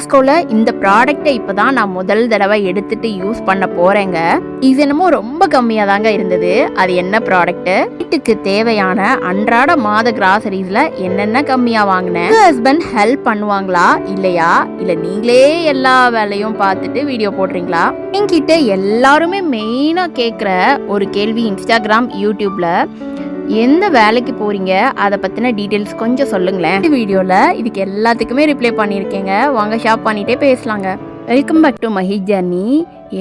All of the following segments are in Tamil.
காஸ்கோவில் இந்த ப்ராடக்ட்டை இப்போ தான் நான் முதல் தடவை எடுத்துட்டு யூஸ் பண்ண போகிறேங்க இது என்னமோ ரொம்ப கம்மியாக தாங்க இருந்தது. அது என்ன ப்ராடக்ட்டு வீட்டுக்கு தேவையான அன்றாட மாத கிராசரிஸில் என்னென்ன கம்மியாக வாங்கினேன்? ஹஸ்பண்ட் ஹெல்ப் பண்ணுவாங்களா? இல்லையா? இல்லை நீங்களே எல்லா வேலையும் பார்த்துட்டு வீடியோ போடுறீங்களா? என்கிட்ட எல்லாருமே மெயினாக கேட்குற ஒரு கேள்வி இன்ஸ்டாகிராம் யூடியூப்பில் எந்த வேலைக்கு போறீங்க அதை பற்றின டீட்டெயில்ஸ் கொஞ்சம் சொல்லுங்களேன். இந்த வீடியோவில் இதுக்கு எல்லாத்துக்குமே ரிப்ளை பண்ணியிருக்கேங்க. வாங்க ஷாப் பண்ணிகிட்டே பேசலாங்க. Welcome back to Mahi journey.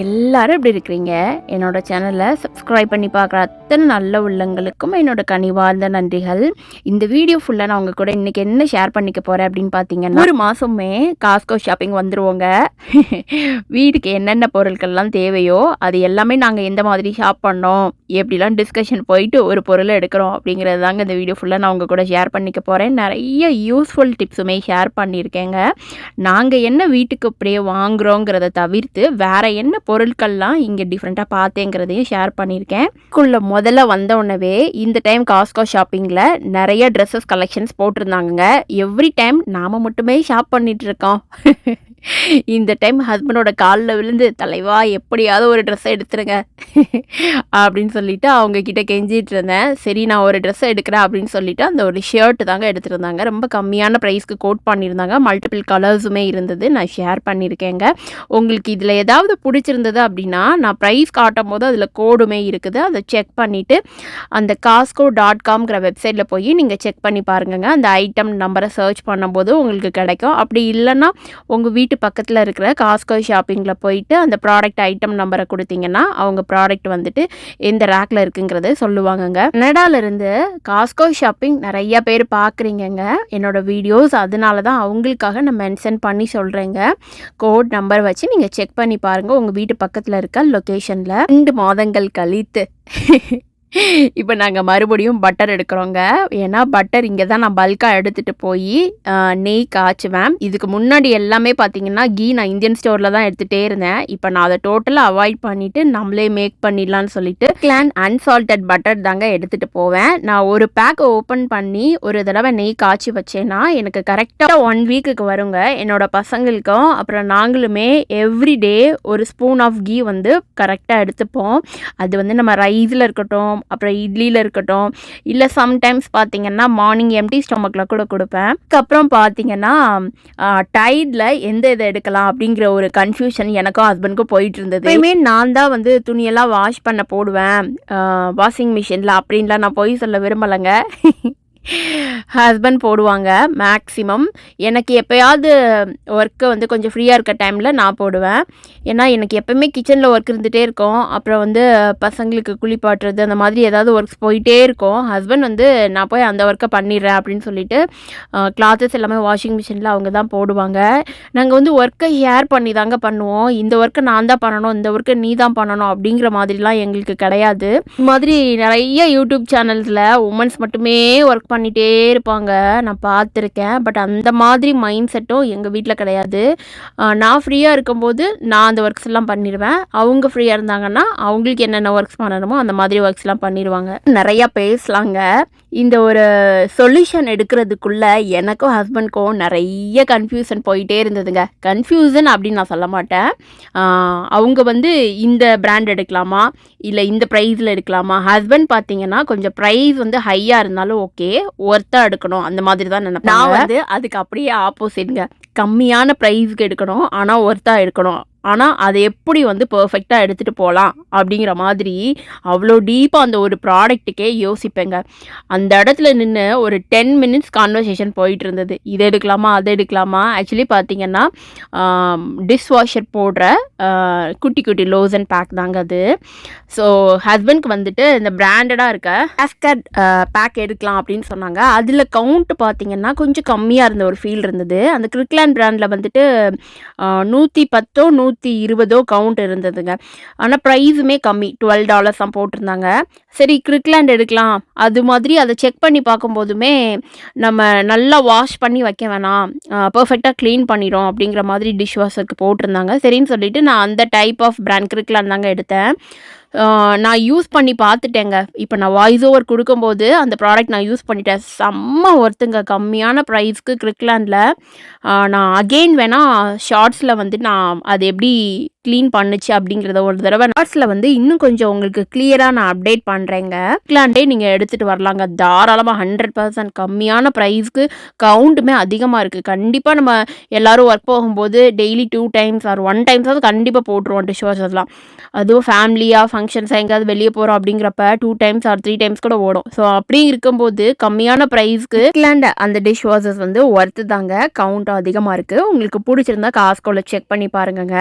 எல்லாரும் எப்படி இருக்கிறீங்க? என்னோட சேனலை சப்ஸ்கிரைப் பண்ணி பார்க்குற அத்தனை நல்ல உள்ளங்களுக்கும் என்னோட கனிவார்ந்த நன்றிகள். இந்த வீடியோ ஃபுல்லாக நான் உங்கள் கூட இன்றைக்கி என்ன ஷேர் பண்ணிக்க போகிறேன் அப்படின்னு பார்த்தீங்கன்னா ஒரு மாதமே காஸ்கோ ஷாப்பிங் வந்துடுவோங்க வீட்டுக்கு என்னென்ன பொருட்கள்லாம் தேவையோ அது எல்லாமே நாங்கள் எந்த மாதிரி ஷாப் பண்ணோம் எப்படிலாம் டிஸ்கஷன் போயிட்டு ஒரு பொருளை எடுக்கிறோம் அப்படிங்கிறது தாங்க இந்த வீடியோ ஃபுல்லாக நான் உங்கள் கூட ஷேர் பண்ணிக்க போகிறேன் நிறைய யூஸ்ஃபுல் டிப்ஸுமே ஷேர் பண்ணியிருக்கேங்க. நாங்கள் என்ன வீட்டுக்கு அப்படியே வாங்குறோங்கிறத தவிர்த்து வேறு என்ன பொருட்கள்லாம் இங்கே டிஃப்ரெண்ட்டாக பார்த்தேங்கிறதையும் ஷேர் பண்ணியிருக்கேன். குள்ள முதல்ல வந்த உடனே இந்த டைம் காஸ்கோ ஷாப்பிங்கில் நிறைய ட்ரெஸ்ஸஸ் கலெக்ஷன்ஸ் போட்டிருந்தாங்க எவ்ரி டைம் நாம் மட்டுமே ஷாப் பண்ணிகிட்ருக்கோம் இருக்கோம். இந்த டைம் ஹஸ்பண்டோட காலில் விழுந்து தலைவா எப்படியாவது ஒரு ட்ரெஸ்ஸை எடுத்துருங்க. அப்படின்னு சொல்லிட்டு அவங்க கிட்ட கெஞ்சிட்டு இருந்தேன். சரி நான் ஒரு ட்ரெஸ் எடுக்கிறேன் அப்படின்னு சொல்லிட்டு அந்த ஒரு ஷர்ட் தாங்க எடுத்துருந்தாங்க ரொம்ப கம்மியான ப்ரைஸ்க்கு கோட் பண்ணியிருந்தாங்க. மல்டிபிள் கலர்ஸுமே இருந்தது. நான் ஷேர் பண்ணியிருக்கேங்க. உங்களுக்கு இதில் ஏதாவது பிடிச்சிருந்தது அப்படின்னா நான் ப்ரைஸ் காட்டும் போது அதில் கோடுமே இருக்குது. அதை செக் பண்ணிவிட்டு அந்த காஸ்கோ டாட் காம்ங்கிற வெப்சைட்டில் போய் நீங்கள் செக் பண்ணி பாருங்கங்க. அந்த ஐட்டம் நம்பரை சர்ச் பண்ணும்போது உங்களுக்கு கிடைக்கும். அப்படி இல்லைன்னா உங்கள் வீட்டு வீட்டு பக்கத்தில் இருக்கிற காஸ்கோ ஷாப்பிங்கில் போயிட்டு அந்த ப்ராடக்ட் ஐட்டம் நம்பரை கொடுத்தீங்கன்னா அவங்க ப்ராடக்ட் வந்துட்டு எந்த ரேக்கில் இருக்குங்கிறத சொல்லுவாங்கங்க. கனடாலேருந்து காஸ்கோ ஷாப்பிங் நிறைய பேர் பார்க்குறீங்கங்க என்னோட வீடியோஸ் அதனால தான் அவங்களுக்காக நான் மென்ஷன் பண்ணி சொல்கிறேங்க கோட் நம்பர் வச்சு நீங்கள் செக் பண்ணி பாருங்கள் உங்கள் வீட்டு பக்கத்தில் இருக்க லொக்கேஷனில் ரெண்டு மாதங்கள் கழித்து. இப்போ நாங்கள் மறுபடியும் பட்டர் எடுக்கிறோங்க. ஏன்னா பட்டர் இங்கே தான் நான் பல்காக எடுத்துகிட்டு போய் நெய் காய்ச்சுவேன். இதுக்கு முன்னாடி எல்லாமே பார்த்தீங்கன்னா கீ நான் இந்தியன் ஸ்டோரில் தான் எடுத்துகிட்டே இருந்தேன். இப்போ நான் அதை டோட்டலாக அவாய்ட் பண்ணிவிட்டு நம்மளே மேக் பண்ணிடலான்னு சொல்லிட்டு கிளான் அன்சால்டட் பட்டர் தாங்க எடுத்துகிட்டு போவேன். நான் ஒரு பேக் ஓப்பன் பண்ணி ஒரு தடவை நெய் காய்ச்சி வச்சேன்னா எனக்கு கரெக்டாக ஒன் வீக்குக்கு வருங்க. என்னோட பசங்களுக்கும் அப்புறம் நாங்களுமே எவ்ரிடே ஒரு ஸ்பூன் ஆஃப் கீ வந்து கரெக்டாக எடுத்துப்போம். அது வந்து நம்ம ரைஸில் இருக்கட்டும் அப்புறம் இட்லியில் இருக்கட்டும் இல்லை சம்டைம்ஸ் பார்த்தீங்கன்னா மார்னிங் எம்டி ஸ்டொமக்கில் கூட கொடுப்பேன். அதுக்கப்புறம் பார்த்தீங்கன்னா டைடில் எந்த இதை எடுக்கலாம் அப்படிங்கிற ஒரு கன்ஃபியூஷன் எனக்கும் ஹஸ்பண்டுக்கும் போயிட்டு இருந்தது எப்பயுமே நான் தான் வந்து துணியெல்லாம் வாஷ் பண்ண போடுவேன். வாஷிங் மிஷினில் அப்படின்லாம் நான் போய் சொல்ல விரும்பலைங்க. ஹஸ்பண்ட் போடுவாங்க மேக்ஸிமம் எனக்கு எப்போயாவது ஒர்க்கு வந்து கொஞ்சம் ஃப்ரீயாக இருக்க டைமில் நான் போடுவேன். ஏன்னா எனக்கு எப்போவுமே கிச்சனில் ஒர்க் இருந்துகிட்டே இருக்கும். அப்புறம் வந்து பசங்களுக்கு குளிப்பாட்டுறது அந்த மாதிரி ஏதாவது ஒர்க்ஸ் போயிட்டே இருக்கும். ஹஸ்பண்ட் வந்து நான் போய் அந்த ஒர்க்கை பண்ணிடுறேன் அப்படின்னு சொல்லிட்டு கிளாத்தஸ் எல்லாமே வாஷிங் மிஷினில் அவங்க தான் போடுவாங்க. நாங்கள் வந்து ஒர்க்கை ஹேர் பண்ணி தாங்க பண்ணுவோம். இந்த ஒர்க்கை நான் தான் பண்ணணும் இந்த ஒர்க்கை நீ தான் பண்ணணும் அப்படிங்கிற மாதிரிலாம் எங்களுக்கு கிடையாது. இந்த மாதிரி நிறைய யூடியூப் சேனல்ஸில் உமன்ஸ் மட்டுமே ஒர்க் பண்ணிகிட்டே இருப்பாங்க. நான் பார்த்துருக்கேன். பட் அந்த மாதிரி மைண்ட் செட்டும் எங்கள் வீட்டில் கிடையாது. நான் ஃப்ரீயாக இருக்கும்போது நான் அந்த ஒர்க்ஸ் எல்லாம் பண்ணிடுவேன். அவங்க ஃப்ரீயாக இருந்தாங்கன்னா அவங்களுக்கு என்னென்ன ஒர்க்ஸ் பண்ணணுமோ அந்த மாதிரி ஒர்க்ஸ்லாம் பண்ணிடுவாங்க. நிறையா பேசலாங்க. இந்த ஒரு சொல்யூஷன் எடுக்கிறதுக்குள்ளே எனக்கும் ஹஸ்பண்ட்க்கும் நிறைய கன்ஃபியூஷன் போயிட்டே இருந்ததுங்க. கன்ஃபியூஷன் அப்படின்னு நான் சொல்ல மாட்டேன். அவங்க வந்து இந்த பிராண்ட் எடுக்கலாமா? இல்லை இந்த ப்ரைஸில் எடுக்கலாமா? ஹஸ்பண்ட் பார்த்தீங்கன்னா கொஞ்சம் ப்ரைஸ் வந்து ஹையாக இருந்தாலும் ஓகே ஒர்த்தாக எடுக்கணும். அந்த மாதிரி தான் நினைப்பேன் நான் வந்து அதுக்கு அப்படியே ஆப்போசிட்ங்க கம்மியான ப்ரைஸ்க்கு எடுக்கணும். ஆனால் ஒர்த்தாக எடுக்கணும். ஆனால் அதை எப்படி வந்து பர்ஃபெக்டாக எடுத்துகிட்டு போகலாம் அப்படிங்கிற மாதிரி அவ்வளோ டீப்பாக அந்த ஒரு ப்ராடக்ட்டுக்கே யோசிப்பேங்க. அந்த இடத்துல நின்று ஒரு டென் மினிட்ஸ் கான்வர்சேஷன் போயிட்டு இருந்தது இதை எடுக்கலாமா அதை எடுக்கலாமா? ஆக்சுவலி பார்த்தீங்கன்னா டிஷ்வாஷர் போடுற குட்டி குட்டி லோசன் பேக் தாங்க அது. ஸோ ஹஸ்பண்ட்க்கு வந்துட்டு இந்த பிராண்டடாக இருக்க கேஸ்கட் பேக் எடுக்கலாம் அப்படின்னு சொன்னாங்க. அதில் கவுண்ட் பார்த்தீங்கன்னா கொஞ்சம் கம்மியாக இருந்த ஒரு ஃபீல் இருந்தது. அந்த கிரிக்லாண்ட் பிராண்டில் வந்துட்டு நூற்றி பத்தோ நூற்றி இருபதோ கவுண்ட் இருந்ததுங்க. ஆனால் ப்ரைஸுமே கம்மி. டுவெல் டாலர்ஸ் தான் போட்டிருந்தாங்க. சரி கிரிக்லேண்ட் எடுக்கலாம். அது மாதிரி அதை செக் பண்ணி பார்க்கும்போதுமே நம்ம நல்லா வாஷ் பண்ணி வைக்க வேணாம். பர்ஃபெக்டாக க்ளீன் பண்ணிடும் அப்படிங்கிற மாதிரி டிஷ் வாஷருக்கு போட்டிருந்தாங்க. சரின்னு சொல்லிட்டு நான் அந்த டைப் ஆஃப் பிராண்ட் கிரிக்லாண்ட் தாங்க எடுத்தேன். நான் யூஸ் பண்ணி பார்த்துட்டேங்க. இப்போ நான் வாய்ஸ் ஓவர் கொடுக்கும்போது அந்த ப்ராடக்ட் நான் யூஸ் பண்ணிட்டேன். செம்ம ஒருத்துங்க கம்மியான ப்ரைஸ்க்கு கிரிக்லாண்டில் நான் அகெயின் வேணால் ஷார்ட்ஸில் வந்து நான் அது எப்படி க்ளீன் பண்ணுச்சு அப்படிங்கிறத ஒரு தடவை ஷார்ட்ஸில் வந்து இன்னும் கொஞ்சம் உங்களுக்கு கிளியராக நான் அப்டேட் பண்ணுறேங்க க்ளாண்டே நீங்கள் எடுத்துகிட்டு வரலாங்க. தாராளமாக ஹண்ட்ரட் பர்சன்ட் கம்மியான ப்ரைஸ்க்கு கவுண்ட்டுமே அதிகமாக இருக்குது கண்டிப்பாக நம்ம எல்லோரும் ஒர்க் போகும்போது daily two times or one டைம்ஸாவது கண்டிப்பாக போட்டுருவோம் டிஷ் வாஷர்ஸ்லாம் அதுவும் ஃபேமிலியாக ஃபங்க்ஷன்ஸாக எங்கேயாவது வெளியே போகிறோம் அப்படிங்கிறப்ப two times or three times கூட ஓடும். ஸோ அப்படி இருக்கும்போது கம்மியான ப்ரைஸ்க்கு கிளாண்ட் அந்த டிஷ் வாஷர்ஸ் வந்து ஒர்த்து தாங்க. கவுண்ட் அதிகமாக இருக்குது உங்களுக்கு பிடிச்சிருந்தா காஸ்கோவில் செக் பண்ணி பாருங்கங்க.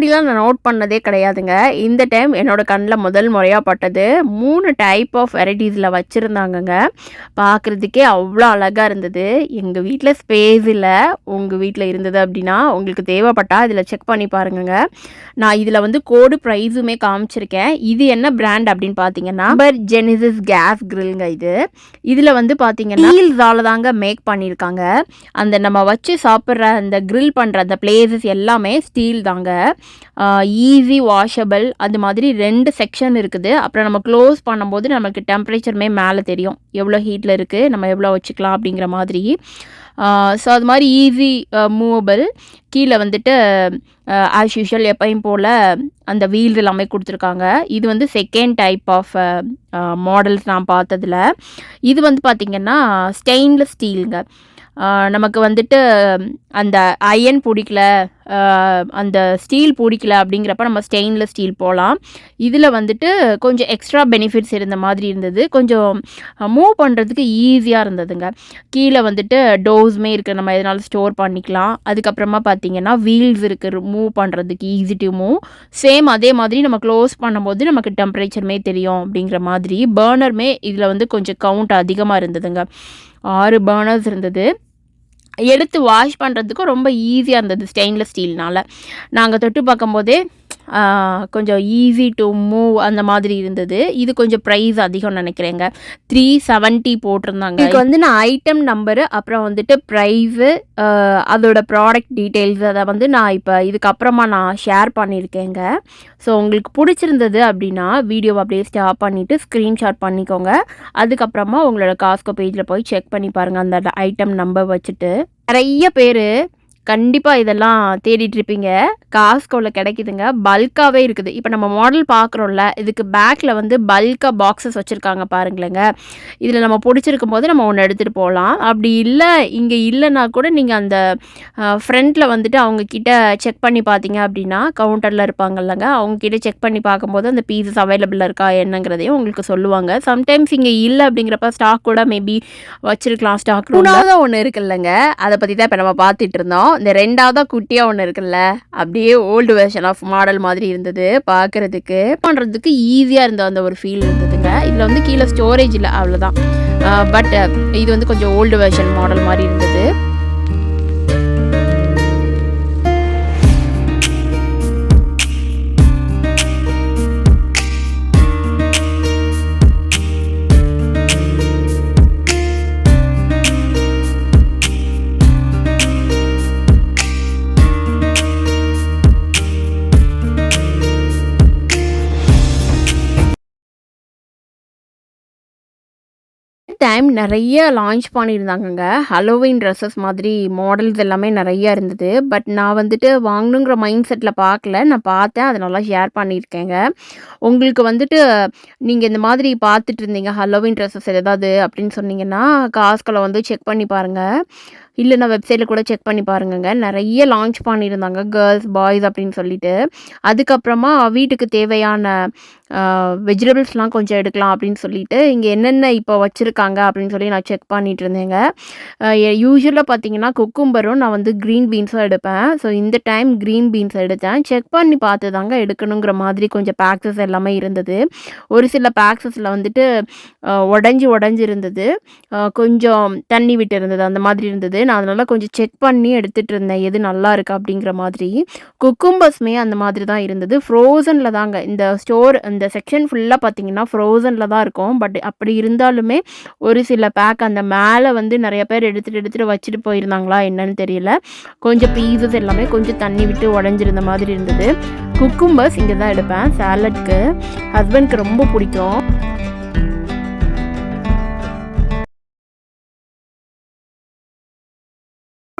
முன்னாடிலாம் நான் நோட் பண்ணதே கிடையாதுங்க. இந்த டைம் என்னோட கண்ணில் முதல் முறையாக பட்டது. மூணு டைப் ஆஃப் வெரைட்டிஸில் வச்சுருந்தாங்கங்க. பார்க்குறதுக்கே அவ்வளோ அழகாக இருந்தது. எங்கள் வீட்டில் ஸ்பேஸ் இல்லை. உங்கள் வீட்டில் இருந்தது அப்படின்னா உங்களுக்கு தேவைப்பட்டால் இதில் செக் பண்ணி பாருங்கங்க. நான் இதில் வந்து கோடு ப்ரைஸுமே காமிச்சிருக்கேன். இது என்ன பிராண்ட் அப்படின்னு பார்த்தீங்கன்னா பர் ஜெனிசிஸ் கேஸ் கிரில்ங்க இது. இதில் வந்து பார்த்தீங்கன்னா ஸ்டீல்ஸால் தாங்க மேக் பண்ணியிருக்காங்க அந்த நம்ம வச்சு சாப்பிட்ற அந்த கிரில் பண்ணுற அந்த பிளேசஸ் எல்லாமே ஸ்டீல் தாங்க. ஈஸி வாஷபிள் அது மாதிரி ரெண்டு செக்ஷன் இருக்குது. அப்புறம் நம்ம க்ளோஸ் பண்ணும்போது நமக்கு டெம்பரேச்சருமே மேலே தெரியும். எவ்வளோ ஹீட்டில் இருக்குது நம்ம எவ்வளோ வச்சுக்கலாம் அப்படிங்கிற மாதிரி. ஸோ அது மாதிரி ஈஸி மூவபிள் கீழே வந்துட்டு ஆஸ் யூஷுவல் எப்பையும் போல் அந்த வீல்ஸ் எல்லாமே கொடுத்துருக்காங்க. இது வந்து செகண்ட் டைப் ஆஃப் மாடல்ஸ் நான் பார்த்ததில். இது வந்து பார்த்திங்கன்னா ஸ்டெயின்லெஸ் ஸ்டீலுங்க நமக்கு வந்துட்டு அந்த அயன் பிடிக்கல அந்த ஸ்டீல் பிடிக்கல அப்படிங்கிறப்ப நம்ம ஸ்டெயின்லெஸ் ஸ்டீல் போகலாம் இதில் வந்துட்டு கொஞ்சம் எக்ஸ்ட்ரா பெனிஃபிட்ஸ் இருந்த மாதிரி இருந்தது. கொஞ்சம் மூவ் பண்ணுறதுக்கு ஈஸியாக இருந்ததுங்க. கீழே வந்துட்டு டோஸ்மே இருக்குது நம்ம எதனாலும் ஸ்டோர் பண்ணிக்கலாம். அதுக்கப்புறமா பார்த்திங்கன்னா வீல்ஸ் இருக்குது மூவ் பண்ணுறதுக்கு ஈஸி டு மூவ் சேம் அதே மாதிரி நம்ம க்ளோஸ் பண்ணும்போது நமக்கு டெம்பரேச்சருமே தெரியும் அப்படிங்கிற மாதிரி. பேர்னருமே இதில் வந்து கொஞ்சம் கவுண்ட் அதிகமாக இருந்ததுங்க. ஆறு பேர்னர்ஸ் இருந்தது. எடுத்து வாஷ் பண்ணுறதுக்கும் ரொம்ப ஈஸியாக இருந்தது ஸ்டெயின்லெஸ் ஸ்டீல்னால் நாங்கள் தொட்டு பார்க்கும்போதே கொஞ்சம் ஈஸி டு மூவ் அந்த மாதிரி இருந்தது. இது கொஞ்சம் ப்ரைஸ் அதிகம் நினைக்கிறேங்க. த்ரீ செவன்ட்டி போட்டிருந்தாங்க. இதுக்கு வந்து நான் ஐட்டம் நம்பரு அப்புறம் வந்துட்டு ப்ரைஸு அதோட ப்ராடக்ட் டீட்டெயில்ஸ் அதை வந்து நான் இப்போ இதுக்கப்புறமா நான் ஷேர் பண்ணியிருக்கேங்க. ஸோ உங்களுக்கு பிடிச்சிருந்தது அப்படின்னா வீடியோ அப்படியே ஸ்டாப் பண்ணிவிட்டு ஸ்க்ரீன்ஷாட் பண்ணிக்கோங்க. அதுக்கப்புறமா உங்களோட காஸ்கோ பேஜில் போய் செக் பண்ணி பாருங்கள் அந்த ஐட்டம் நம்பர் வச்சுட்டு. நிறைய பேர் கண்டிப்பாக இதெல்லாம் தேடிட்டுருப்பீங்க காஸ்கோவில் கிடைக்குதுங்க. பல்காகவே இருக்குது. இப்போ நம்ம மாடல் பார்க்குறோம்ல இதுக்கு பேக்கில் வந்து பல்காக பாக்ஸஸ் வச்சுருக்காங்க பாருங்களேங்க. இதில் நம்ம பிடிச்சிருக்கும் போது நம்ம ஒன்று எடுத்துகிட்டு போகலாம் அப்படி இல்லை இங்கே இல்லைன்னா கூட நீங்கள் அந்த ஃப்ரண்ட்டில் வந்துட்டு அவங்கக்கிட்ட செக் பண்ணி பார்த்தீங்க அப்படின்னா கவுண்டரில் இருப்பாங்கல்லங்க. அவங்கக்கிட்ட செக் பண்ணி பார்க்கும்போது அந்த பீசஸ் அவைலபிளாக இருக்கா என்னங்கிறதையும் உங்களுக்கு சொல்லுவாங்க. சம்டைம்ஸ் இங்கே இல்லை அப்படிங்கிறப்ப ஸ்டாக் கூட மேபி வச்சுருக்கலாம் ஸ்டாக் மூணாவதாக ஒன்று இருக்குல்லங்க. அதை பற்றி தான் இப்போ நம்ம பார்த்துட்டு இருந்தோம். இந்த ரெண்டாவதாக குட்டியாக ஒன்று இருக்குல்ல அப்படியே ஓல்டு வெர்ஷன் ஆஃப் மாடல் மாதிரி இருந்தது பார்க்குறதுக்கு பண்ணுறதுக்கு ஈஸியாக இருந்த அந்த ஒரு ஃபீல் இருந்ததுங்க. இதில் வந்து கீழே ஸ்டோரேஜ் இல்லை அவ்வளோதான் பட் இது வந்து கொஞ்சம் ஓல்டு வெர்ஷன் மாடல் மாதிரி இருந்தது. டைம் நிறைய லான்ச் பண்ணியிருந்தாங்கங்க. ஹலோவின் ட்ரெஸ்ஸஸ் மாதிரி மாடல்ஸ் எல்லாமே நிறையா இருந்தது. பட் நான் வந்துட்டு வாங்கணுங்கிற மைண்ட் செட்டில் பார்க்கல. நான் பார்த்தேன். அதை நல்லா ஷேர் பண்ணியிருக்கேங்க. உங்களுக்கு வந்துட்டு நீங்கள் இந்த மாதிரி பார்த்துட்டு இருந்தீங்க ஹலோவின் ட்ரெஸ்ஸஸ் ஏதாவது அப்படின்னு சொன்னீங்கன்னா காஸ்களை வந்து செக் பண்ணி பாருங்கள் இல்லைன்னா வெப்சைட்டில் கூட செக் பண்ணி பாருங்கங்க. நிறைய லான்ச் பண்ணியிருந்தாங்க கேர்ள்ஸ் பாய்ஸ் அப்படின்னு சொல்லிட்டு. அதுக்கப்புறமா வீட்டுக்கு தேவையான வெஜிடபிள்ஸ்லாம் கொஞ்சம் எடுக்கலாம் அப்படின்னு சொல்லிட்டு இங்கே என்னென்ன இப்போ வச்சுருக்காங்க அப்படின்னு சொல்லி நான் செக் பண்ணிகிட்டு இருந்தேங்க. யூஸ்வலாக பார்த்தீங்கன்னா குக்கும்பரும் நான் வந்து க்ரீன் பீன்ஸும் எடுப்பேன். ஸோ இந்த டைம் க்ரீன் பீன்ஸ் எடுத்தேன். செக் பண்ணி பார்த்து தாங்க எடுக்கணுங்கிற மாதிரி கொஞ்சம் பேக்ஸஸ் எல்லாமே இருந்தது. ஒரு சில பேக்ஸஸில் வந்துட்டு உடஞ்சி உடஞ்சி இருந்தது கொஞ்சம் தண்ணி விட்டு இருந்தது அந்த மாதிரி இருந்தது. நான் அதனால் கொஞ்சம் செக் பண்ணி எடுத்துகிட்டு இருந்தேன். எது நல்லா இருக்குது அப்படிங்கிற மாதிரி. குக்கும்பர்ஸுமே அந்த மாதிரி தான் இருந்தது. ஃப்ரோசனில் தாங்க. இந்த ஸ்டோர் இந்த செக்ஷன் ஃபுல்லாக பார்த்தீங்கன்னா ஃப்ரோசனில் தான் இருக்கும். பட் அப்படி இருந்தாலுமே ஒரு சில பேக் அந்த மேலே வந்து நிறைய பேர் எடுத்துகிட்டு எடுத்துகிட்டு வச்சுட்டு போயிருந்தாங்களா என்னன்னு தெரியல. கொஞ்சம் பீசஸ் எல்லாமே கொஞ்சம் தண்ணி விட்டு உடஞ்சிருந்த மாதிரி இருந்தது. குக்கும்பர்ஸ் இங்கே தான் எடுப்பேன். சாலட்க்கு ஹஸ்பண்ட்க்கு ரொம்ப பிடிக்கும்.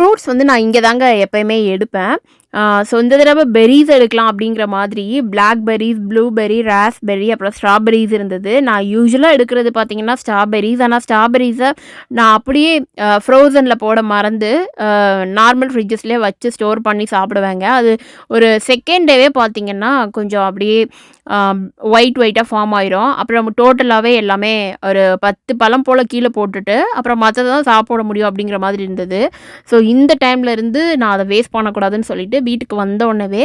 ஃப்ரூட்ஸ் வந்து நான் இங்கே தாங்க எப்பயுமே எடுப்பேன். ஸோ இந்த தடவை பெரிஸ் எடுக்கலாம் அப்படிங்கிற மாதிரி பிளாக்பெர்ரிஸ் ப்ளூபெர்ரி ராஸ்பெர்ரி அப்புறம் ஸ்ட்ராபெரிஸ் இருந்தது. நான் யூஸ்வலாக எடுக்கிறது பார்த்தீங்கன்னா ஸ்ட்ராபெரிஸ் ஆனால் ஸ்ட்ராபெரிஸை நான் அப்படியே ஃப்ரோசனில் போட மறந்து நார்மல் ஃப்ரிட்ஜஸ்லேயே வச்சு ஸ்டோர் பண்ணி சாப்பிடுவேங்க. அது ஒரு செகண்ட் டேவே பார்த்தீங்கன்னா கொஞ்சம் அப்படியே ஒயிட் ஒயிட்டாக ஃபார்ம் ஆயிரும். அப்புறம் டோட்டலாகவே எல்லாமே ஒரு பத்து பழம் போல் கீழே போட்டுட்டு அப்புறம் மற்றதை தான் சாப்பிட முடியும் அப்படிங்கிற மாதிரி இருந்தது. ஸோ இந்த டைமில் இருந்து நான் அதை வேஸ்ட் பண்ணக்கூடாதுன்னு சொல்லிட்டு வீட்டுக்கு வந்த உடனே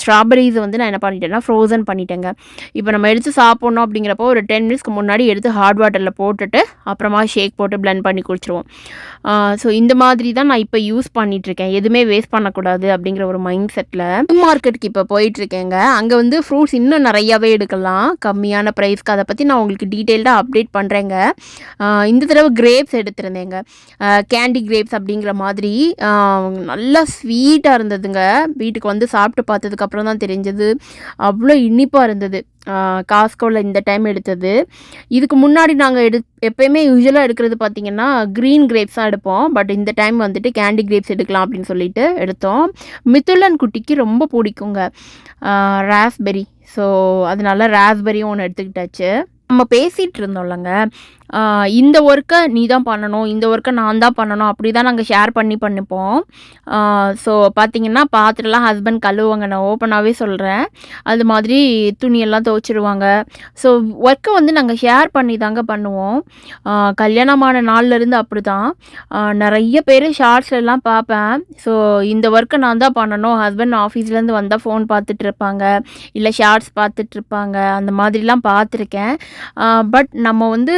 ஸ்ட்ராபெரிஸ் வந்து நான் என்ன பண்ணிட்டேன்னா ஃப்ரோசன் பண்ணிட்டேங்க. இப்போ நம்ம எடுத்து சாப்பிட்ணும் அப்படிங்கிறப்போ ஒரு டென் மினிட்ஸ்க்கு முன்னாடி எடுத்து ஹாட் வாட்டரில் போட்டுட்டு அப்புறமா ஷேக் போட்டு பிளெண்ட் பண்ணி குடிச்சிருவோம். ஸோ இந்த மாதிரி தான் நான் இப்போ யூஸ் பண்ணிகிட்ருக்கேன் எதுவுமே வேஸ்ட் பண்ணக்கூடாது அப்படிங்கிற ஒரு மைண்ட் செட்டில் மார்க்கெட்டுக்கு இப்போ போயிட்டுருக்கேங்க. அங்கே வந்து ஃப்ரூட்ஸ் இன்னும் நிறையாவே எடுக்கலாம். கம்மியான ப்ரைஸ்க்கு அதை பற்றி நான் உங்களுக்கு டீட்டெயில்டாக அப்டேட் பண்ணுறேங்க இந்த தடவை கிரேப்ஸ் எடுத்திருந்தேங்க. கேண்டி கிரேப்ஸ் அப்படிங்கிற மாதிரி நல்லா ஸ்வீட்டாக இருந்ததுங்க. வீட்டுக்கு வந்து சாப்பிட்டு பார்த்து பார்த்ததுக்கப்புறம் தான் தெரிஞ்சது. அவ்வளோ இனிப்பாக இருந்தது. காஸ்கோவில் இந்த டைம் எடுத்தது. இதுக்கு முன்னாடி நாங்கள் எடு எப்பயுமே யூஸ்வலாக எடுக்கிறது பார்த்திங்கன்னா க்ரீன் கிரேப்ஸ் தான் எடுப்போம். பட் இந்த டைம் வந்துட்டு கேண்டி கிரேப்ஸ் எடுக்கலாம் அப்படின்னு சொல்லிட்டு எடுத்தோம். மித்துலன் குட்டிக்கு ரொம்ப பிடிக்குங்க. ராஸ்பெரி ஸோ அதனால ராஸ்பெரியும் ஒன்று எடுத்துக்கிட்டாச்சு. நம்ம பேசிகிட்டு இருந்தோம்லங்க. இந்த ஒர்க்கை நீ தான் பண்ணணும் இந்த ஒர்க்கை நான் தான் பண்ணணும் அப்படி தான் நாங்கள் ஷேர் பண்ணி பண்ணிப்போம். ஸோ பார்த்தீங்கன்னா பாத்திரம்லாம் ஹஸ்பண்ட் கழுவுவாங்க நான் ஓப்பனாகவே சொல்கிறேன் அது மாதிரி துணியெல்லாம் துவைச்சிருவாங்க. ஸோ ஒர்க்கை வந்து நாங்கள் ஷேர் பண்ணி தாங்க பண்ணுவோம் கல்யாணமான நாள்லேருந்து அப்படி தான் நிறைய பேர் ஷார்ட்ஸ்லாம் பார்ப்பேன். ஸோ இந்த ஒர்க்கை நான் தான் பண்ணணும். ஹஸ்பண்ட் ஆஃபீஸ்லேருந்து வந்தால் ஃபோன் பார்த்துட்டு இருப்பாங்க இல்லை ஷார்ட்ஸ் பார்த்துட்டு இருப்பாங்க அந்த மாதிரிலாம் பார்த்துருக்கேன். பட் நம்ம வந்து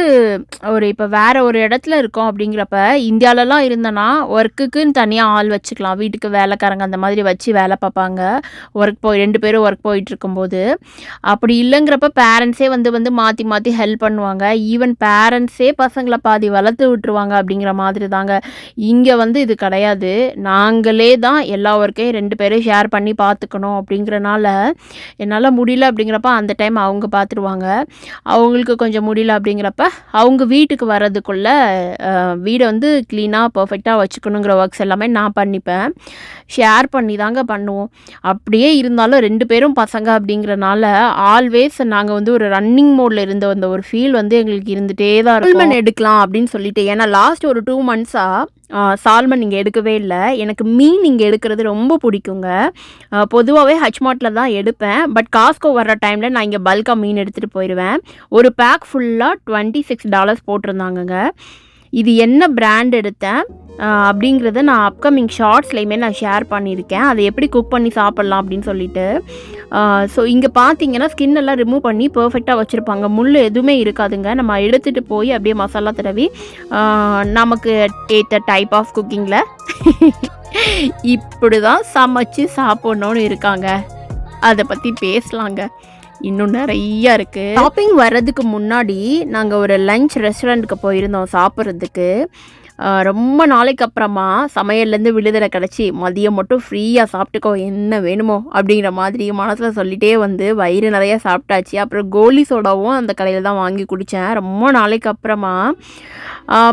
ஒரு இப்போ வேறு ஒரு இடத்துல இருக்கோம் அப்படிங்கிறப்ப இந்தியாலலாம் இருந்தேன்னா ஒர்க்குக்குன்னு தனியாக ஆள் வச்சுக்கலாம். வீட்டுக்கு வேலைக்காரங்க அந்த மாதிரி வச்சு வேலை பார்ப்பாங்க. ஒர்க் போய் ரெண்டு பேரும் ஒர்க் போயிட்டு இருக்கும்போது. அப்படி இல்லைங்கிறப்ப பேரண்ட்ஸே வந்து வந்து மாற்றி மாற்றி ஹெல்ப் பண்ணுவாங்க. ஈவன் பேரண்ட்ஸே பசங்களை பாதி வளர்த்து விட்டுருவாங்க அப்படிங்கிற மாதிரி தாங்க. இங்கே வந்து இது கிடையாது. நாங்களே தான் எல்லா ஒர்க்கையும் ரெண்டு பேரும் ஷேர் பண்ணி பார்த்துக்கணும் அப்படிங்கிறனால என்னால் முடியல அப்படிங்கிறப்ப அந்த டைம் அவங்க பார்த்துருவாங்க. அவங்களுக்கு கொஞ்சம் முடியல அப்படிங்கிறப்ப அவங்க வீட்டுக்கு வர்றதுக்குள்ள வீடை வந்து க்ளீனாக பர்ஃபெக்டாக வச்சுக்கணுங்கிற ஒர்க்ஸ் எல்லாமே நான் பண்ணிப்பேன். ஷேர் பண்ணி தாங்க பண்ணுவோம். அப்படியே இருந்தாலும் ரெண்டு பேரும் பசங்க அப்படிங்கிறனால ஆல்வேஸ் நாங்கள் வந்து ஒரு ரன்னிங் மோடில் இருந்த அந்த ஒரு ஃபீல் வந்து எங்களுக்கு இருந்துகிட்டே தான் இருக்கும். எடுக்கலாம் அப்படின்னு சொல்லிட்டு. ஏன்னா லாஸ்ட் ஒரு டூ மந்த்ஸாக சால்மன் நீங்கள் எடுக்கவே இல்லை. எனக்கு மீன் இங்கே எடுக்கிறது ரொம்ப பிடிக்குங்க. பொதுவாகவே ஹச்மார்ட்டில் தான் எடுப்பேன். பட் காஸ்கோ வர்ற டைமில் நான் இங்கே பல்காக மீன் எடுத்துகிட்டு போயிடுவேன் ஒரு பேக் ஃபுல்லாக டுவெண்ட்டி சிக்ஸ் டாலர்ஸ் போட்டிருந்தாங்கங்க. இது என்ன பிராண்ட் எடுத்தேன்? அப்படிங்கிறத நான் அப்கமிங் ஷார்ட்ஸ்லையுமே நான் ஷேர் பண்ணியிருக்கேன். அதை எப்படி குக் பண்ணி சாப்பிட்லாம் அப்படின்னு சொல்லிட்டு. ஸோ இங்கே பார்த்தீங்கன்னா ஸ்கின் எல்லாம் ரிமூவ் பண்ணி பர்ஃபெக்டாக வச்சுருப்பாங்க. முள் எதுவுமே இருக்காதுங்க. நம்ம எடுத்துகிட்டு போய் அப்படியே மசாலா தடவி நமக்கு ஏற்ற டைப் ஆஃப் குக்கிங்கில் இப்படி தான் சமைச்சு சாப்பிட்ணுன்னு இருக்காங்க. அதை பற்றி பேசலாங்க. இன்னும் நிறைய இருக்குது ஷாப்பிங் வர்றதுக்கு முன்னாடி நாங்கள் ஒரு லஞ்ச் ரெஸ்டாரண்ட்டுக்கு போயிருந்தோம் சாப்பிட்றதுக்கு. ரொம்ப நாளைக்கு அப்புறமா சமையல்லேருந்து விடுதலை கிடச்சி மதியம் மட்டும் ஃப்ரீயாக சாப்பிட்டுக்கோ என்ன வேணுமோ அப்படிங்கிற மாதிரி மனசில் சொல்லிட்டே வந்து வயிறு நிறையா சாப்பிட்டாச்சு. அப்புறம் கோலி சோடாவும் அந்த கடையில் தான் வாங்கி குடித்தேன் ரொம்ப நாளைக்கு அப்புறமா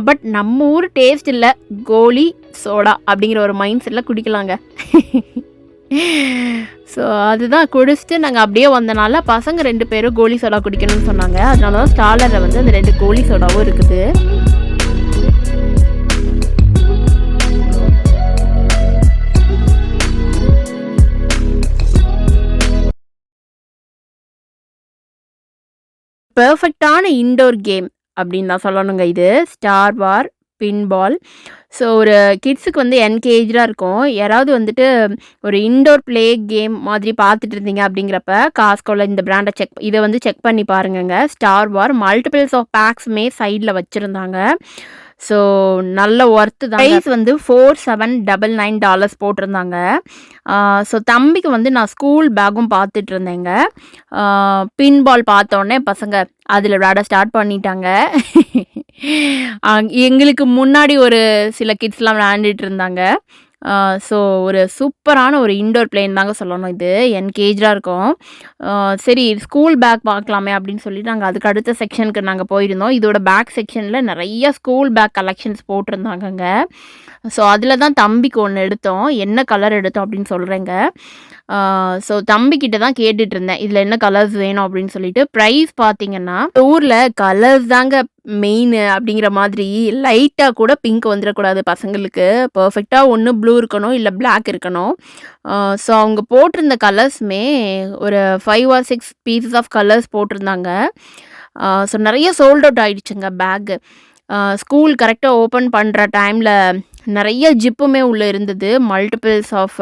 பட் நம்ம ஊர் டேஸ்ட் இல்லை. கோலி சோடா அப்படிங்கிற ஒரு மைண்ட் செட்டில் குடிக்கலாங்க. ஸோ அதுதான் குடிச்சிட்டு நாங்கள் அப்படியே வந்தனால பசங்க ரெண்டு பேரும் கோலி சோடா குடிக்கணும்னு சொன்னாங்க. அதனால தான் ஸ்டாலரில் வந்து அந்த ரெண்டு கோலி சோடாவும் இருக்குது. பெர்ஃபெக்டான இன்டோர் கேம் அப்படின்னு தான் சொல்லணுங்க இது. ஸ்டார் வார் பின்பால் ஸோ ஒரு கிட்ஸுக்கு வந்து என்கேஜாக இருக்கும். யாராவது வந்துட்டு ஒரு இன்டோர் ப்ளே கேம் மாதிரி பார்த்துட்டு இருந்தீங்க அப்படிங்கிறப்ப காஸ்கோவில் இந்த பிராண்டை செக் இதை வந்து செக் பண்ணி பாருங்கங்க. ஸ்டார் வார் மல்டிபிள்ஸ் ஆஃப் பேக்ஸுமே சைடில் வச்சுருந்தாங்க. ஸோ நல்ல ஒர்த்து தான் ப்ரைஸ் வந்து four seven double nine dollars போட்டிருந்தாங்க. ஸோ தம்பிக்கு வந்து நான் ஸ்கூல் பேக்கும் பார்த்துட்டு இருந்தேங்க பின் பால் பார்த்தோன்னே பசங்க அதில் விளையாட ஸ்டார்ட் பண்ணிட்டாங்க. அங் எங்களுக்கு முன்னாடி ஒரு சில கிட்ஸ்லாம் விளையாண்டுட்டு இருந்தாங்க ஸோ ஒரு சூப்பரான ஒரு இன்டோர் பிளேன் தாங்க சொல்லணும் இது. என்கேஜாக இருக்கும். சரி ஸ்கூல் பேக் பார்க்கலாமே அப்படின்னு சொல்லி நாங்கள் அதுக்கு அடுத்த செக்ஷனுக்கு நாங்கள் போயிருந்தோம். இதோட பேக் செக்ஷனில் நிறைய ஸ்கூல் பேக் கலெக்ஷன்ஸ் போட்டிருந்தாங்கங்க. ஸோ அதில் தான் தம்பிக்கு ஒன்று எடுத்தோம். என்ன கலர் எடுத்தோம் அப்படின்னு சொல்கிறேங்க ஸோ தம்பிக்கிட்ட தான் கேட்டுட்டு இருந்தேன் இதில் என்ன கலர்ஸ் வேணும் அப்படின்னு சொல்லிட்டு. ப்ரைஸ் பார்த்தீங்கன்னா ஊரில் கலர்ஸ் தாங்க மெயின் அப்படிங்கிற மாதிரி லைட்டாக கூட பிங்க் வந்துடக்கூடாது பசங்களுக்கு. பர்ஃபெக்டாக ஒன்று ப்ளூ இருக்கணும் இல்லை பிளாக் இருக்கணும். ஸோ அவங்க போட்டிருந்த கலர்ஸுமே ஒரு five or six pieces of colours போட்டிருந்தாங்க. ஸோ நிறைய சோல்ட் அவுட் ஆகிடுச்சுங்க பேக்கு ஸ்கூல் கரெக்டாக ஓப்பன் பண்ணுற டைமில் நிறைய ஜிப்புமே உள்ளே இருந்தது. மல்டிபிள்ஸ் ஆஃப்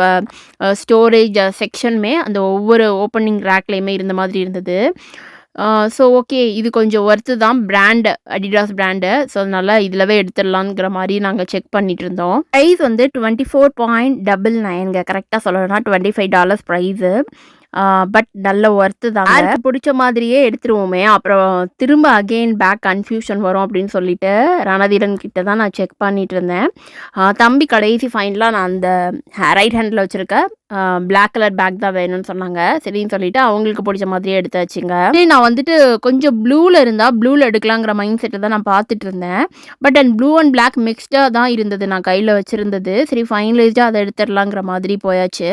ஸ்டோரேஜ் செக்ஷனுமே அந்த ஒவ்வொரு ஓப்பனிங் ரேக்லேயுமே இருந்த மாதிரி இருந்தது. ஸோ ஓகே இது கொஞ்சம் ஒர்த்து தான். பிராண்டு அடிடாஸ் பிராண்டு ஸோ அதனால் இதிலவே எடுத்துடலாங்கிற மாதிரி நாங்கள் செக் பண்ணிட்டு இருந்தோம். ப்ரைஸ் வந்து டுவெண்ட்டி ஃபோர் பாயிண்ட் டபுள் நைன்ங்க கரெக்டாக சொல்லணும்னா twenty five dollars price but நல்ல ஒர்த்து தான் யாருக்கு பிடிச்ச மாதிரியே எடுத்துருவோமே. அப்புறம் திரும்ப அகெயின் பேக் கன்ஃபியூஷன் வரும் அப்படின்னு சொல்லிட்டு ரணதீரன் கிட்ட தான் நான் செக் பண்ணிட்டு இருந்தேன். தம்பி கடைசி ஃபைனலாக நான் அந்த ரைட் ஹேண்டில் வச்சுருக்க பிளாக் கலர் பேக் தான் வேணும்னு சொன்னாங்க. சரின்னு சொல்லிட்டு அவங்களுக்கு பிடிச்ச மாதிரியே எடுத்தாச்சுங்க சரி நான் வந்துட்டு கொஞ்சம் ப்ளூவில் இருந்தால் ப்ளூவில் எடுக்கலாங்கிற மைண்ட் செட்டை தான் நான் பார்த்துட்டு இருந்தேன். But and blue and black மிக்ஸ்டாக தான் இருந்தது நான் கையில் வச்சுருந்தது. சரி ஃபைனலைஸ்டாக அதை எடுத்துடலாங்கிற மாதிரி போயாச்சு.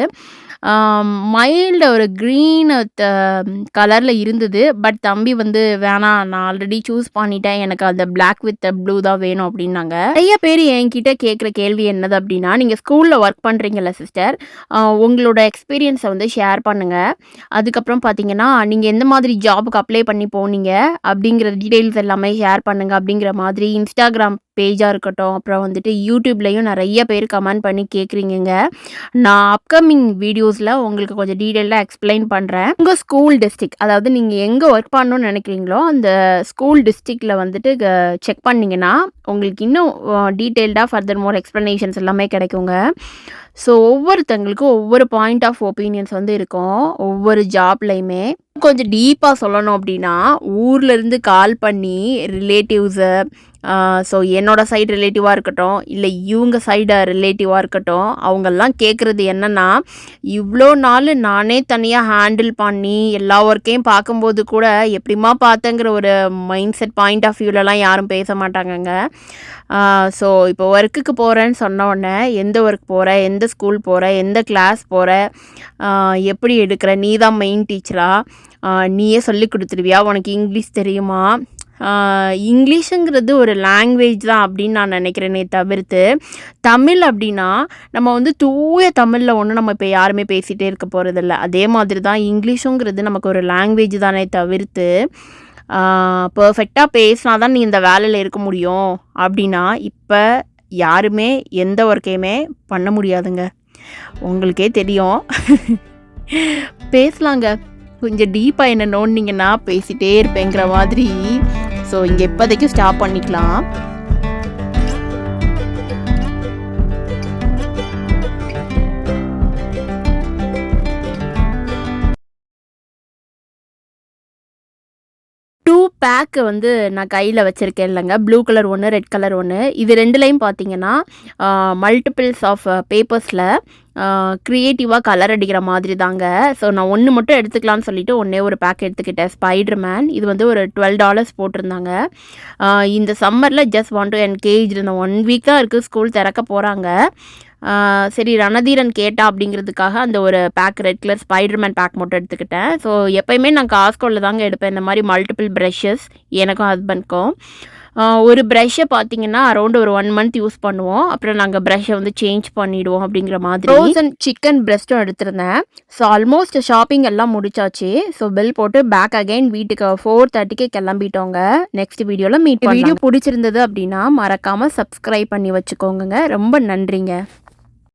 மைல்டு ஒரு க்ரீன் கலரில் இருந்தது. பட் தம்பி வந்து வேணாம் நான் ஆல்ரெடி சூஸ் பண்ணிட்டேன். எனக்கு அந்த பிளாக் வித் ப்ளூ தான் வேணும் அப்படின்னாங்க. நிறைய பேர் என்கிட்ட கேட்குற கேள்வி என்னது அப்படின்னா நீங்கள் ஸ்கூலில் ஒர்க் பண்ணுறீங்கல்ல சிஸ்டர் உங்களோட எக்ஸ்பீரியன்ஸை வந்து ஷேர் பண்ணுங்கள் அதுக்கப்புறம் பார்த்தீங்கன்னா நீங்கள் எந்த மாதிரி ஜாபுக்கு அப்ளை பண்ணி போனீங்க அப்படிங்கிற டீட்டெயில்ஸ் எல்லாமே ஷேர் பண்ணுங்கள் அப்படிங்கிற மாதிரி இன்ஸ்டாகிராம் பேஜாக இருக்கட்டும் அப்புறம் வந்துட்டு யூடியூப்லேயும் நிறைய பேர் கமெண்ட் பண்ணி கேட்குறீங்கங்க நான் அப்கமிங் வீடியோஸில் உங்களுக்கு கொஞ்சம் டீட்டெயிலாக எக்ஸ்பிளைன் பண்ணுறேன் உங்கள் ஸ்கூல் டிஸ்ட்ரிக் அதாவது நீங்கள் எங்கே ஒர்க் பண்ணணும்னு நினைக்கிறீங்களோ அந்த ஸ்கூல் டிஸ்ட்ரிக்டில் வந்துட்டு செக் பண்ணிங்கன்னா உங்களுக்கு இன்னும் டீட்டெயில்டாக ஃபர்தர் மோர் எக்ஸ்ப்ளனேஷன்ஸ் எல்லாமே கிடைக்குங்க. ஸோ ஒவ்வொருத்தங்களுக்கும் ஒவ்வொரு பாயிண்ட் ஆஃப் ஒப்பீனியன்ஸ் வந்து இருக்கும். ஒவ்வொரு ஜாப்லையுமே கொஞ்சம் டீப்பாக சொல்லணும் அப்படின்னா ஊர்லேருந்து கால் பண்ணி ரிலேட்டிவ்ஸு ஸோ என்னோடய சைடு ரிலேட்டிவாக இருக்கட்டும் இல்லை இவங்க சைடு ரிலேட்டிவாக இருக்கட்டும் அவங்கெல்லாம் கேட்குறது என்னென்னா இவ்வளோ நாள் நானே தனியாக ஹேண்டில் பண்ணி எல்லா ஒர்க்கையும் பார்க்கும்போது கூட எப்படிம்மா பார்த்தேங்கிற ஒரு மைண்ட் செட் பாயிண்ட் ஆஃப் வியூலலாம் யாரும் பேச மாட்டாங்கங்க. ஸோ இப்போ ஒர்க்குக்கு போகிறேன்னு சொன்ன உடனே எந்த ஒர்க் போகிற எந்த ஸ்கூல் போகிற எந்த கிளாஸ் போகிற எப்படி எடுக்கிற நீ தான் மெயின் டீச்சரா நீயே சொல்லி கொடுத்துருவியா? உனக்கு இங்கிலீஷ் தெரியுமா? இங்கிலீஷுங்கிறது ஒரு லாங்குவேஜ் தான் அப்படின்னு நான் நினைக்கிறேனே தவிர்த்து தமிழ் அப்படின்னா நம்ம வந்து தூய தமிழில் ஒன்றும் நம்ம இப்போ யாருமே பேசிகிட்டே இருக்க போகிறதில்ல அதே மாதிரி தான் இங்கிலீஷுங்கிறது நமக்கு ஒரு லாங்குவேஜ் தானே தவிர்த்து பர்ஃபெக்டாக பேசினா தான் நீ இந்த வேலையில் இருக்க முடியும். அப்படின்னா இப்போ யாருமே எந்த ஒர்க்கையுமே பண்ண முடியாதுங்க. உங்களுக்கே தெரியும். பேசலாங்க. கொஞ்சம் டீப்பாக என்ன நோண்டிங்கன்னா பேசிட்டே இருப்பேங்கிற மாதிரி. ஸோ இங்கே இப்போதைக்கு ஸ்டாப் பண்ணிக்கலாம். பேக்கு வந்து நான் கையில் வச்சுருக்கேன் இல்லைங்க. ப்ளூ கலர் ஒன்று ரெட் கலர் ஒன்று இது ரெண்டுலேயும் பார்த்தீங்கன்னா மல்டிபிள்ஸ் ஆஃப் பேப்பர்ஸில் க்ரியேட்டிவாக கலர் அடிக்கிற மாதிரி தாங்க ஸோ நான் ஒன்று மட்டும் எடுத்துக்கலாம்னு சொல்லிட்டு ஒன்றே ஒரு பேக் எடுத்துக்கிட்டேன். ஸ்பைடர் மேன் இது வந்து ஒரு டுவெல் டாலர்ஸ் போட்டிருந்தாங்க. இந்த சம்மரில் ஜஸ்ட் வாண்ட் டு என்கேஜ் இந்த ஒன் வீக் தான் இருக்குது ஸ்கூல் திறக்க போகிறாங்க சரி ரணதீரன் கேட்டா அப்படிங்கிறதுக்காக அந்த ஒரு bag red colour Spiderman bag மட்டும் எடுத்துக்கிட்டேன். ஸோ எப்பயுமே நான் காஸ்கோவில் தாங்க எடுப்பேன். இந்த மாதிரி மல்டிபிள் ப்ரஷஸ் எனக்கும் ஹஸ்பண்ட்க்கும் ஒரு ப்ரஷ்ஷை பார்த்தீங்கன்னா அரௌண்ட் ஒரு ஒன் மந்த் யூஸ் பண்ணுவோம். அப்புறம் நாங்கள் ப்ரஷ்ஷை வந்து சேஞ்ச் பண்ணிடுவோம் அப்படிங்கிற மாதிரி. ஃப்ரோசன் சிக்கன் பிரெஸ்ட்டும் எடுத்திருந்தேன். ஸோ ஆல்மோஸ்ட் ஷாப்பிங் எல்லாம் முடிச்சாச்சு. ஸோ பில் போட்டு பேக் அகைன் வீட்டுக்கு ஃபோர் தேர்ட்டிக்கு கிளம்பிட்டோங்க. நெக்ஸ்ட் வீடியோவில் மீட் வீடியோ பிடிச்சிருந்தது அப்படின்னா மறக்காமல் சப்ஸ்கிரைப் பண்ணி வச்சுக்கோங்க ரொம்ப நன்றிங்க.